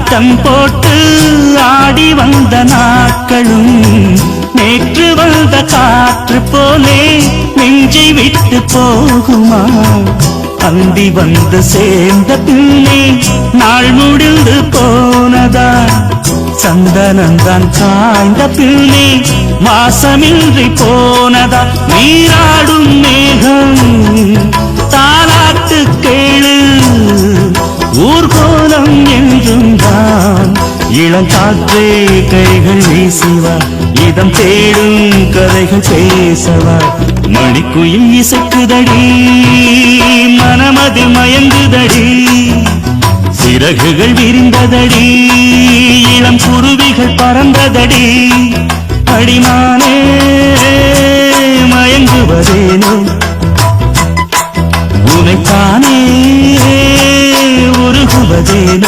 ஆட்டம் போட்டு ஆடி வந்த நாட்களும் நேற்று வந்த காற்று போலே நெஞ்சை விட்டு போகுமா? அந்தி வந்து சேர்ந்த பின்னே நாள் முடிந்து போனதா? சந்தனந்தான் காய்ந்த பின்னே வாசமின்றி போனதா? நீராடும் மேகம் தாலாட்டு கேளு ஊர்கோலம் என்றும் இளம் காற்றே கைகள் வீசிவா. இதம் தேடும் கதைகள் பேசவா. மணிக்குயில் இசைக்குதடி மனமது மயங்குதடி. சிறகுகள் விரிந்ததடி இளம் குருவிகள் பறந்ததடி. அடிமானே மயங்குவதேனோ. உனைத்தானே உருகுவதேனோ.